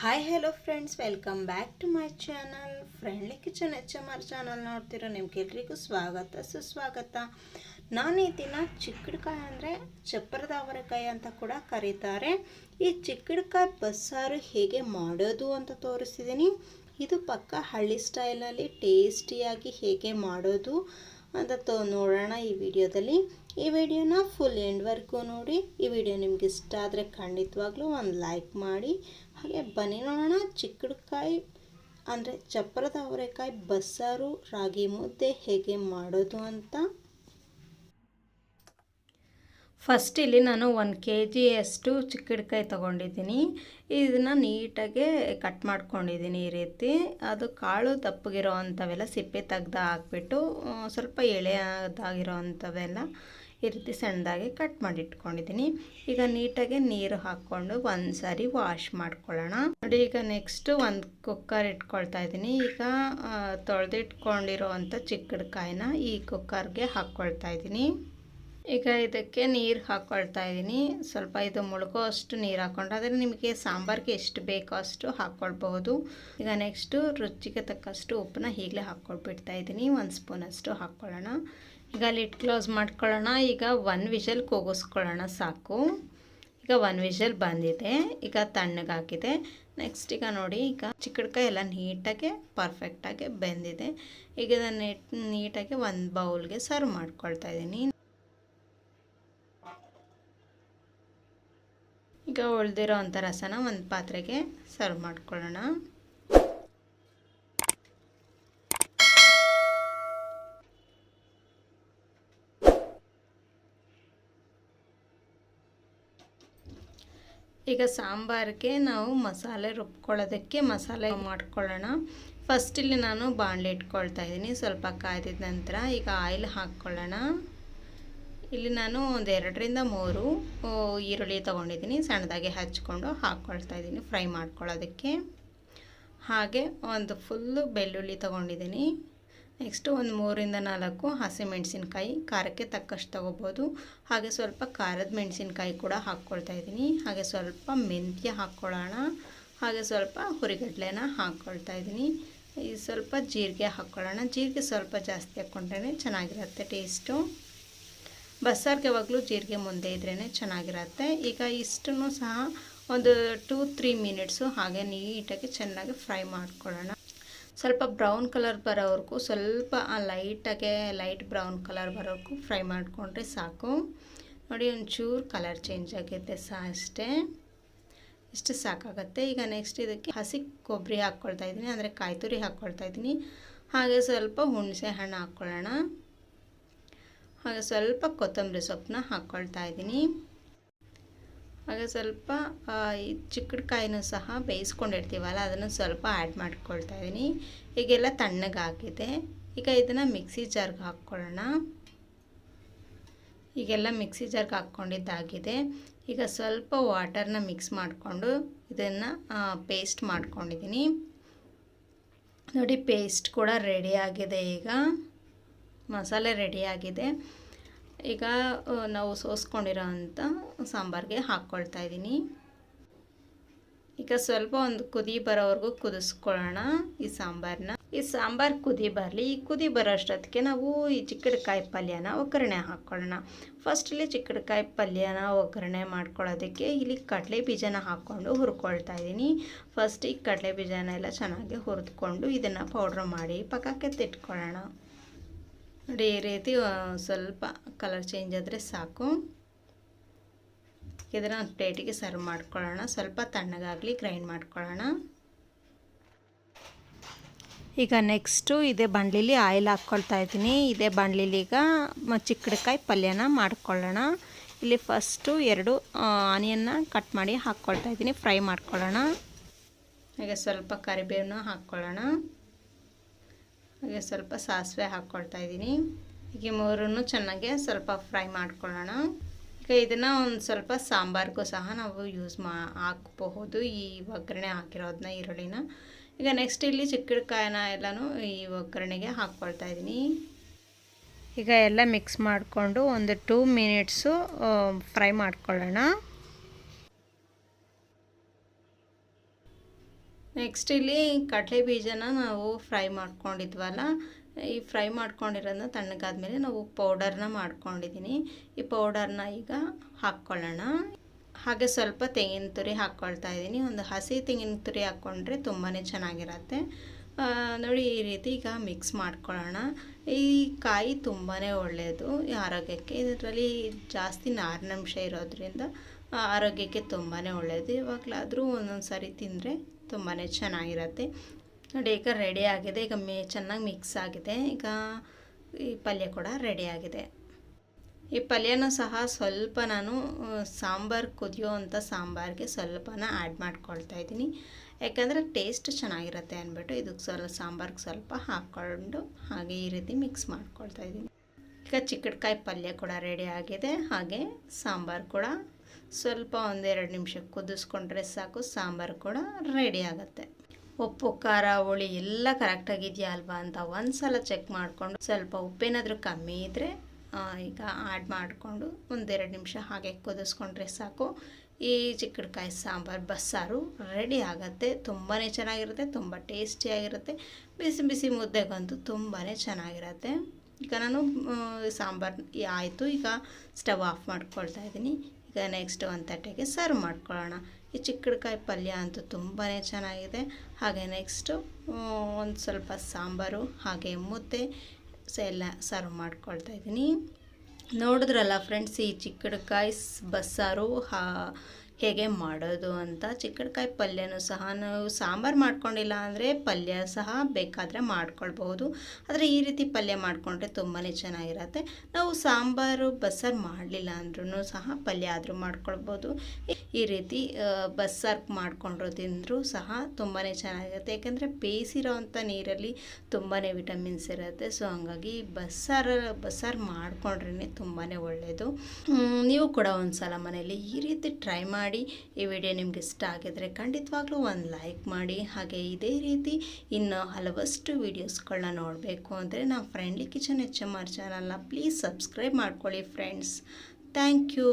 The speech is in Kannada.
Hi hello friends welcome back to my channel friendly kitchen H M R channel ನೋಡ್ತಿರೋ ನಿಮ್ಗೆಲ್ರಿಗೂ ಸ್ವಾಗತ, ಸುಸ್ವಾಗತ. ನಾನು ಈ ದಿನ ಚಿಕ್ಕಡ್ಕಾಯಿ ಅಂದರೆ ಚಪ್ಪರದ ಅವರೆಕಾಯಿ ಅಂತ ಕೂಡ ಕರೀತಾರೆ. ಈ ಚಿಕ್ಕಡ್ಕಾಯಿ ಬಸ್ಸಾರು ಹೇಗೆ ಮಾಡೋದು ಅಂತ ತೋರಿಸಿದ್ದೀನಿ ಇದು ಪಕ್ಕ ಹಳ್ಳಿ ಸ್ಟೈಲಲ್ಲಿ ಟೇಸ್ಟಿಯಾಗಿ ಹೇಗೆ ಮಾಡೋದು. ಅಂತ ನೋಡೋಣ ಈ ವಿಡಿಯೋದಲ್ಲಿ. ಈ ವಿಡಿಯೋನ ಫುಲ್ ಎಂಡ್ವರೆಗೂ ನೋಡಿ. ಈ ವಿಡಿಯೋ ನಿಮ್ಗೆ ಇಷ್ಟ ಆದರೆ ಖಂಡಿತವಾಗ್ಲೂ ಒಂದು ಲೈಕ್ ಮಾಡಿ. ಹಾಗೆ ಬನ್ನಿ ನೋಡೋಣ ಚಿಕ್ಕಡ್ಕಾಯಿ ಅಂದರೆ ಚಪ್ಪರದ ಅವರೆಕಾಯಿ, ಬಸ್ಸಾರು, ರಾಗಿ ಮುದ್ದೆ ಹೇಗೆ ಮಾಡೋದು ಅಂತ. ಫಸ್ಟ್ ಇಲ್ಲಿ ನಾನು ಒಂದು ಕೆ ಜಿಯಷ್ಟು ಚಿಕ್ಕಡ್ಕಾಯಿ ತೊಗೊಂಡಿದ್ದೀನಿ. ಇದನ್ನು ನೀಟಾಗಿ ಕಟ್ ಮಾಡ್ಕೊಂಡಿದ್ದೀನಿ ಈ ರೀತಿ. ಅದು ಕಾಳು ದಪ್ಪಗಿರೋ ಅಂಥವೆಲ್ಲ ಸಿಪ್ಪೆ ತೆಗ್ದು ಹಾಕ್ಬಿಟ್ಟು ಸ್ವಲ್ಪ ಎಳೆಯದಾಗಿರೋ ಅಂಥವೆಲ್ಲ ಈ ರೀತಿ ಸಣ್ಣದಾಗಿ ಕಟ್ ಮಾಡಿ ಇಟ್ಕೊಂಡಿದ್ದೀನಿ ಈಗ ನೀಟಾಗಿ ನೀರು ಹಾಕ್ಕೊಂಡು ಒಂದು ಸಾರಿ ವಾಶ್ ಮಾಡ್ಕೊಳ್ಳೋಣ. ನೋಡಿ, ಈಗ ನೆಕ್ಸ್ಟು ಒಂದು ಕುಕ್ಕರ್ ಇಟ್ಕೊಳ್ತಾ ಇದ್ದೀನಿ. ಈಗ ತೊಳೆದಿಟ್ಕೊಂಡಿರೋ ಅಂಥ ಚಿಕ್ಕಡ್ಕಾಯಿನ ಈ ಕುಕ್ಕರ್ಗೆ ಹಾಕ್ಕೊಳ್ತಾ ಇದ್ದೀನಿ. ಈಗ ಇದಕ್ಕೆ ನೀರು ಹಾಕ್ಕೊಳ್ತಾ ಇದ್ದೀನಿ ಸ್ವಲ್ಪ ಇದು ಮುಳುಗೋ ಅಷ್ಟು ನೀರು ಹಾಕ್ಕೊಂಡು ಆದರೆ ನಿಮಗೆ ಸಾಂಬಾರಿಗೆ ಎಷ್ಟು ಬೇಕೋ ಅಷ್ಟು ಹಾಕ್ಕೊಳ್ಬಹುದು ಈಗ ನೆಕ್ಸ್ಟು ರುಚಿಗೆ ತಕ್ಕಷ್ಟು ಉಪ್ಪನ್ನ ಈಗಲೇ ಹಾಕ್ಕೊಳ್ಬಿಡ್ತಾ ಇದ್ದೀನಿ ಒಂದು ಸ್ಪೂನಷ್ಟು ಹಾಕ್ಕೊಳ್ಳೋಣ ಈಗ ಲಿಡ್ ಕ್ಲೋಸ್ ಮಾಡ್ಕೊಳ್ಳೋಣ. ಈಗ ಒನ್ ವಿಷಲ್ ಕೂಗಿಸ್ಕೊಳ್ಳೋಣ ಸಾಕು. ಈಗ ಒನ್ ವಿಷಲ್ ಬಂದಿದೆ. ಈಗ ತಣ್ಣಗಾಗಿದೆ ನೆಕ್ಸ್ಟ್ ಈಗ ನೋಡಿ, ಈಗ ಚಿಕ್ಕಡ್ಕಾಯಿ ಎಲ್ಲ ನೀಟಾಗಿ ಪರ್ಫೆಕ್ಟಾಗಿ ಬೆಂದಿದೆ. ಈಗ ಇದನ್ನು ನೀಟಾಗಿ ಒಂದು ಬೌಲ್ಗೆ ಸರ್ವ್ ಮಾಡ್ಕೊಳ್ತಾ ಇದ್ದೀನಿ ಈಗ ಉಳ್ದಿರೋ ಅಂಥ ರಸನ ಒಂದು ಪಾತ್ರೆಗೆ ಸರ್ವ್ ಮಾಡ್ಕೊಳ್ಳೋಣ. ಈಗ ಸಾಂಬಾರಿಗೆ ನಾವು ಮಸಾಲೆ ರುಬ್ಕೊಳ್ಳೋದಕ್ಕೆ ಮಸಾಲೆ ಮಾಡ್ಕೊಳ್ಳೋಣ. ಫಸ್ಟ್ ಇಲ್ಲಿ ನಾನು ಬಾಣಲೆ ಇಟ್ಕೊಳ್ತಾ ಇದ್ದೀನಿ. ಸ್ವಲ್ಪ ಕಾಯ್ದಿದ ನಂತರ ಈಗ ಆಯಿಲ್ ಹಾಕ್ಕೊಳ್ಳೋಣ. ಇಲ್ಲಿ ನಾನು ಒಂದು ಎರಡರಿಂದ ಮೂರು ಈರುಳ್ಳಿ ತೊಗೊಂಡಿದ್ದೀನಿ. ಸಣ್ಣದಾಗಿ ಹಚ್ಕೊಂಡು ಹಾಕ್ಕೊಳ್ತಾ ಇದ್ದೀನಿ, ಫ್ರೈ ಮಾಡ್ಕೊಳ್ಳೋದಕ್ಕೆ. ಹಾಗೆ ಒಂದು ಫುಲ್ಲು ಬೆಳ್ಳುಳ್ಳಿ ತೊಗೊಂಡಿದ್ದೀನಿ. ನೆಕ್ಸ್ಟು ಒಂದು ಮೂರಿಂದ ನಾಲ್ಕು ಹಸಿಮೆಣಸಿನ್ಕಾಯಿ, ಖಾರಕ್ಕೆ ತಕ್ಕಷ್ಟು ತೊಗೋಬೋದು. ಹಾಗೆ ಸ್ವಲ್ಪ ಖಾರದ ಮೆಣಸಿನ್ಕಾಯಿ ಕೂಡ ಹಾಕ್ಕೊಳ್ತಾ ಇದ್ದೀನಿ. ಹಾಗೆ ಸ್ವಲ್ಪ ಮೆಂತ್ಯ ಹಾಕ್ಕೊಳ್ಳೋಣ. ಹಾಗೆ ಸ್ವಲ್ಪ ಹುರಿಗಡ್ಲೆನ ಹಾಕ್ಕೊಳ್ತಾ ಇದ್ದೀನಿ. ಈ ಸ್ವಲ್ಪ ಜೀರಿಗೆ ಹಾಕ್ಕೊಳ್ಳೋಣ. ಜೀರಿಗೆ ಸ್ವಲ್ಪ ಜಾಸ್ತಿ ಹಾಕ್ಕೊಂಡ್ರೆ ಚೆನ್ನಾಗಿರುತ್ತೆ ಟೇಸ್ಟು. ಬಸ್ಸಾರ್ಗೆ ಯಾವಾಗಲೂ ಜೀರಿಗೆ ಮುಂದೆ ಇದ್ರೇ ಚೆನ್ನಾಗಿರುತ್ತೆ. ಈಗ ಇಷ್ಟನ್ನು ಸಹ ಒಂದು ಟೂ ತ್ರೀ ಮಿನಿಟ್ಸು ಹಾಗೆ ನೀಟಾಗಿ ಚೆನ್ನಾಗಿ ಫ್ರೈ ಮಾಡ್ಕೊಳ್ಳೋಣ. ಸ್ವಲ್ಪ ಬ್ರೌನ್ ಕಲರ್ ಬರೋವರೆಗೂ, ಸ್ವಲ್ಪ ಲೈಟಾಗೆ ಲೈಟ್ ಬ್ರೌನ್ ಕಲರ್ ಬರೋವರೆಗೂ ಫ್ರೈ ಮಾಡಿಕೊಂಡ್ರೆ ಸಾಕು. ನೋಡಿ, ಒಂಚೂರು ಕಲರ್ ಚೇಂಜ್ ಆಗಿದೆ ಸಹ ಅಷ್ಟೇ. ಇಷ್ಟು ಸಾಕಾಗುತ್ತೆ. ಈಗ ನೆಕ್ಸ್ಟ್ ಇದಕ್ಕೆ ಹಸಿ ಕೊಬ್ಬರಿ ಹಾಕ್ಕೊಳ್ತಾ ಇದ್ದೀನಿ. ಅಂದರೆ ಕಾಯಿ ತುರಿ ಹಾಕ್ಕೊಳ್ತಾ ಇದ್ದೀನಿ. ಹಾಗೆ ಸ್ವಲ್ಪ ಹುಣಸೆ ಹಣ್ಣು ಹಾಕ್ಕೊಳ್ಳೋಣ. ಹಾಗೆ ಸ್ವಲ್ಪ ಕೊತ್ತಂಬರಿ ಸೊಪ್ಪನ್ನ ಹಾಕ್ಕೊಳ್ತಾ ಇದ್ದೀನಿ. ಹಾಗೆ ಸ್ವಲ್ಪ ಈ ಚಿಕ್ಕಡ್ಕಾಯಿನೂ ಸಹ ಬೇಯಿಸ್ಕೊಂಡಿರ್ತೀವಲ್ಲ, ಅದನ್ನು ಸ್ವಲ್ಪ ಆ್ಯಡ್ ಮಾಡ್ಕೊಳ್ತಾ ಇದ್ದೀನಿ. ಈಗೆಲ್ಲ ತಣ್ಣಗಾಗಿದೆ. ಈಗ ಇದನ್ನು ಮಿಕ್ಸಿ ಜಾರ್ಗೆ ಹಾಕ್ಕೊಳ್ಳೋಣ. ಈಗೆಲ್ಲ ಮಿಕ್ಸಿ ಜಾರ್ಗೆ ಹಾಕ್ಕೊಂಡಿದ್ದಾಗಿದೆ. ಈಗ ಸ್ವಲ್ಪ ವಾಟರ್ನ ಮಿಕ್ಸ್ ಮಾಡಿಕೊಂಡು ಇದನ್ನು ಪೇಸ್ಟ್ ಮಾಡ್ಕೊಂಡಿದ್ದೀನಿ. ನೋಡಿ, ಪೇಸ್ಟ್ ಕೂಡ ರೆಡಿ ಆಗಿದೆ ಈಗ. ಮಸಾಲೆ ರೆಡಿಯಾಗಿದೆ ಈಗ ನಾವು ಸೋಸ್ಕೊಂಡಿರೋ ಅಂಥ ಸಾಂಬಾರಿಗೆ ಹಾಕ್ಕೊಳ್ತಾ ಇದ್ದೀನಿ. ಈಗ ಸ್ವಲ್ಪ ಒಂದು ಕುದಿ ಬರೋವರೆಗೂ ಕುದಿಸ್ಕೊಳ್ಳೋಣ ಈ ಸಾಂಬಾರನ್ನ ಈ ಸಾಂಬಾರು ಕುದಿ ಬರಲಿ. ಈ ಕುದಿ ಬರೋ ಅಷ್ಟೊತ್ತಿಗೆ ನಾವು ಈ ಚಿಕ್ಕಡಕಾಯಿ ಪಲ್ಯನ ಒಗ್ಗರಣೆ ಹಾಕ್ಕೊಳ್ಳೋಣ ಫಸ್ಟಲ್ಲಿ ಚಿಕ್ಕಡಕಾಯಿ ಪಲ್ಯನ ಒಗ್ಗರಣೆ ಮಾಡ್ಕೊಳ್ಳೋದಕ್ಕೆ ಇಲ್ಲಿ ಕಡಲೆ ಬೀಜನ ಹಾಕ್ಕೊಂಡು ಹುರ್ಕೊಳ್ತಾ ಇದ್ದೀನಿ. ಫಸ್ಟ್ ಈ ಕಡಲೆ ಬೀಜನ ಎಲ್ಲ ಚೆನ್ನಾಗಿ ಹುರಿದ್ಕೊಂಡು ಇದನ್ನು ಪೌಡ್ರ್ ಮಾಡಿ ಪಕ್ಕಕ್ಕೆ ತಿಟ್ಕೊಳ್ಳೋಣ. ನೋಡಿ ರೀತಿ ಸ್ವಲ್ಪ ಕಲರ್ ಚೇಂಜ್ ಆದರೆ ಸಾಕು. ಇದರ ಒಂದು ಪ್ಲೇಟಿಗೆ ಸರ್ವ್ ಮಾಡ್ಕೊಳ್ಳೋಣ. ಸ್ವಲ್ಪ ತಣ್ಣಗಾಗಲಿ ಗ್ರೈಂಡ್ ಮಾಡ್ಕೊಳ್ಳೋಣ. ಈಗ ನೆಕ್ಸ್ಟು ಇದೇ ಬಂಡ್ಲಿಲಿ ಆಯಿಲ್ ಹಾಕ್ಕೊಳ್ತಾ ಇದ್ದೀನಿ. ಇದೇ ಬಾಣಲಿಲಿ ಈಗ ಚಿಕ್ಕಡ್ಕಾಯಿ ಪಲ್ಯನ ಮಾಡ್ಕೊಳ್ಳೋಣ. ಇಲ್ಲಿ ಫಸ್ಟು ಎರಡು ಆನಿಯನ್ನ ಕಟ್ ಮಾಡಿ ಹಾಕ್ಕೊಳ್ತಾ ಇದ್ದೀನಿ. ಫ್ರೈ ಮಾಡ್ಕೊಳ್ಳೋಣ. ಈಗ ಸ್ವಲ್ಪ ಕರಿಬೇವನ್ನ ಹಾಕ್ಕೊಳ್ಳೋಣ. ಹಾಗೆ ಸ್ವಲ್ಪ ಸಾಸಿವೆ ಹಾಕ್ಕೊಳ್ತಾ ಇದ್ದೀನಿ. ಹೀಗೆ ಮೂರನ್ನು ಚೆನ್ನಾಗಿ ಸ್ವಲ್ಪ ಫ್ರೈ ಮಾಡ್ಕೊಳ್ಳೋಣ. ಈಗ ಇದನ್ನು ಒಂದು ಸ್ವಲ್ಪ ಸಾಂಬಾರಿಗೂ ಸಹ ನಾವು ಯೂಸ್ ಮಾ ಹಾಕಬಹುದು ಈ ಒಗ್ಗರಣೆ ಹಾಕಿರೋದನ್ನ ಈರುಳ್ಳಿನ. ಈಗ ನೆಕ್ಸ್ಟ್ ಇಲ್ಲಿ ಚಿಕ್ಕಡ್ಕಾಯಿನ ಎಲ್ಲನೂ ಈ ಒಗ್ಗರಣೆಗೆ ಹಾಕ್ಕೊಳ್ತಾ ಇದ್ದೀನಿ. ಈಗ ಎಲ್ಲ ಮಿಕ್ಸ್ ಮಾಡಿಕೊಂಡು ಒಂದು ಟೂ ಮಿನಿಟ್ಸು ಫ್ರೈ ಮಾಡ್ಕೊಳ್ಳೋಣ. ನೆಕ್ಸ್ಟ್ ಇಲ್ಲಿ ಕಡಲೆ ಬೀಜನ ನಾವು ಫ್ರೈ ಮಾಡ್ಕೊಂಡಿದ್ವಲ್ಲ, ಈ ಫ್ರೈ ಮಾಡ್ಕೊಂಡಿರೋದನ್ನ ತಣ್ಣಗಾದ್ಮೇಲೆ ನಾವು ಪೌಡರ್ನ ಮಾಡ್ಕೊಂಡಿದ್ದೀನಿ ಈ ಪೌಡರ್ನ ಈಗ ಹಾಕ್ಕೊಳ್ಳೋಣ. ಹಾಗೆ ಸ್ವಲ್ಪ ತೆಂಗಿನ ತುರಿ ಹಾಕ್ಕೊಳ್ತಾ ಇದ್ದೀನಿ ಒಂದು ಹಸಿ ತೆಂಗಿನ ತುರಿ ಹಾಕ್ಕೊಂಡ್ರೆ ತುಂಬಾ ಚೆನ್ನಾಗಿರತ್ತೆ. ನೋಡಿ ಈ ರೀತಿ ಈಗ ಮಿಕ್ಸ್ ಮಾಡ್ಕೊಳ್ಳೋಣ. ಈ ಕಾಯಿ ತುಂಬಾ ಒಳ್ಳೆಯದು ಆರೋಗ್ಯಕ್ಕೆ. ಇದರಲ್ಲಿ ಜಾಸ್ತಿ ನಾರಿನಂಶ ಇರೋದ್ರಿಂದ ಆರೋಗ್ಯಕ್ಕೆ ತುಂಬಾ ಒಳ್ಳೆಯದು ಇವಾಗಲಾದರೂ ಒಂದೊಂದು ಸಾರಿ ತಿಂದರೆ ತುಂಬಾ ಚೆನ್ನಾಗಿರುತ್ತೆ. ನೋಡಿ ಈಗ ರೆಡಿ ಆಗಿದೆ. ಈಗ ಮೇ, ಚೆನ್ನಾಗಿ ಮಿಕ್ಸ್ ಆಗಿದೆ. ಈಗ ಈ ಪಲ್ಯ ಕೂಡ ರೆಡಿ ಆಗಿದೆ. ಈ ಪಲ್ಯನೂ ಸಹ ಸ್ವಲ್ಪ ನಾನು ಸಾಂಬಾರು ಕುದಿಯೋ ಅಂಥ ಸಾಂಬಾರಿಗೆ ಸ್ವಲ್ಪನ ಆ್ಯಡ್ ಮಾಡ್ಕೊಳ್ತಾ ಇದ್ದೀನಿ. ಯಾಕಂದರೆ ಟೇಸ್ಟ್ ಚೆನ್ನಾಗಿರುತ್ತೆ ಅಂದ್ಬಿಟ್ಟು ಇದಕ್ಕೆ ಸ್ವಲ್ಪ ಸಾಂಬಾರಿಗೆ ಸ್ವಲ್ಪ ಹಾಕ್ಕೊಂಡು ಹಾಗೆ ಈ ರೀತಿ ಮಿಕ್ಸ್ ಮಾಡ್ಕೊಳ್ತಾ ಇದ್ದೀನಿ. ಈಗ ಚಿಕ್ಕಡ್ಕಾಯಿ ಪಲ್ಯ ಕೂಡ ರೆಡಿ ಆಗಿದೆ. ಹಾಗೆ ಸಾಂಬಾರು ಕೂಡ ಸ್ವಲ್ಪ ಒಂದೆರಡು ನಿಮಿಷ ಕುದಿಸ್ಕೊಂಡ್ರೆ ಸಾಕು, ಸಾಂಬಾರು ಕೂಡ ರೆಡಿ ಆಗುತ್ತೆ. ಉಪ್ಪು, ಖಾರ, ಹುಳಿ ಎಲ್ಲ ಕರೆಕ್ಟಾಗಿದೆಯಾ ಅಲ್ವಾ ಅಂತ ಒಂದು ಸಲ ಚೆಕ್ ಮಾಡಿಕೊಂಡು ಸ್ವಲ್ಪ ಉಪ್ಪೇನಾದರೂ ಕಮ್ಮಿ ಇದ್ದರೆ ಈಗ ಆ್ಯಡ್ ಮಾಡಿಕೊಂಡು ಒಂದೆರಡು ನಿಮಿಷ ಹಾಗೆ ಕುದಿಸ್ಕೊಂಡ್ರೆ ಸಾಕು. ಈ ಚಿಕ್ಕಡ್ಕಾಯಿ ಸಾಂಬಾರು ಬಸ್ಸಾರು ರೆಡಿ ಆಗುತ್ತೆ. ತುಂಬಾ ಚೆನ್ನಾಗಿರುತ್ತೆ, ತುಂಬ ಟೇಸ್ಟಿಯಾಗಿರುತ್ತೆ ಬಿಸಿ ಬಿಸಿ ಮುದ್ದೆಗಂತೂ ತುಂಬಾ ಚೆನ್ನಾಗಿರುತ್ತೆ. ಈಗ ನಾನು ಸಾಂಬಾರು ಆಯಿತು, ಈಗ ಸ್ಟವ್ ಆಫ್ ಮಾಡ್ಕೊಳ್ತಾ ಇದ್ದೀನಿ. ಈಗ ನೆಕ್ಸ್ಟ್ ಒಂದು ತಟ್ಟೆಗೆ ಸರ್ವ್ ಮಾಡ್ಕೊಳ್ಳೋಣ. ಈ ಚಿಕ್ಕಡ್ಕಾಯಿ ಪಲ್ಯ ಅಂತೂ ತುಂಬಾ ಚೆನ್ನಾಗಿದೆ. ಹಾಗೆ ನೆಕ್ಸ್ಟು ಒಂದು ಸ್ವಲ್ಪ ಸಾಂಬಾರು, ಹಾಗೆ ಮುದ್ದೆ ಎಲ್ಲ ಸರ್ವ್ ಮಾಡ್ಕೊಳ್ತಾ ಇದ್ದೀನಿ. ನೋಡಿದ್ರಲ್ಲ ಫ್ರೆಂಡ್ಸ್ ಈ ಚಿಕ್ಕಡ್ಕಾಯಿ, ಬಸ್ಸಾರು, ಹಾ ಹೇಗೆ ಮಾಡೋದು ಅಂತ ಚಿಕ್ಕಡ್ಕಾಯಿ ಪಲ್ಯನೂ ಸಹ ನಾವು ಸಾಂಬಾರು ಮಾಡ್ಕೊಂಡಿಲ್ಲ ಅಂದರೆ ಪಲ್ಯ ಸಹ ಬೇಕಾದರೆ ಮಾಡ್ಕೊಳ್ಬಹುದು. ಆದರೆ ಈ ರೀತಿ ಪಲ್ಯ ಮಾಡಿಕೊಂಡ್ರೆ ತುಂಬಾ ಚೆನ್ನಾಗಿರತ್ತೆ. ನಾವು ಸಾಂಬಾರು, ಬಸ್ಸಾರು ಮಾಡಲಿಲ್ಲ ಅಂದ್ರೂ ಸಹ ಪಲ್ಯ ಆದರೂ ಮಾಡ್ಕೊಳ್ಬೋದು ಈ ರೀತಿ ಬಸ್ಸಾರು ಮಾಡಿಕೊಂಡ್ರು ತಿಂದರೂ ಸಹ ತುಂಬಾ ಚೆನ್ನಾಗಿರುತ್ತೆ. ಯಾಕೆಂದರೆ ಬೇಯಿಸಿರೋವಂಥ ನೀರಲ್ಲಿ ತುಂಬಾ ವಿಟಮಿನ್ಸ್ ಇರುತ್ತೆ. ಸೊ, ಹಂಗಾಗಿ ಬಸ್ಸಾರು ಬಸ್ಸಾರು ಮಾಡಿಕೊಂಡ್ರೇ ತುಂಬಾ ಒಳ್ಳೆಯದು ನೀವು ಕೂಡ ಒಂದು ಸಲ ಮನೆಯಲ್ಲಿ ಈ ರೀತಿ ಟ್ರೈ ಮಾಡಿ ಈ ವಿಡಿಯೋ ನಿಮ್ಗೆ ಇಷ್ಟ ಆಗಿದ್ರೆ ಖಂಡಿತವಾಗ್ಲೂ ಒಂದು ಲೈಕ್ ಮಾಡಿ. ಹಾಗೆ ಇದೇ ರೀತಿ ಇನ್ನು ಹಲವಷ್ಟು ವೀಡಿಯೋಸ್ಗಳನ್ನ ನೋಡಬೇಕು ಅಂದರೆ ನಮ್ಮ friendly kitchen H M R ಚಾನಲ್ನ ಪ್ಲೀಸ್ ಸಬ್ಸ್ಕ್ರೈಬ್ ಮಾಡ್ಕೊಳ್ಳಿ ಫ್ರೆಂಡ್ಸ್ ಥ್ಯಾಂಕ್ ಯು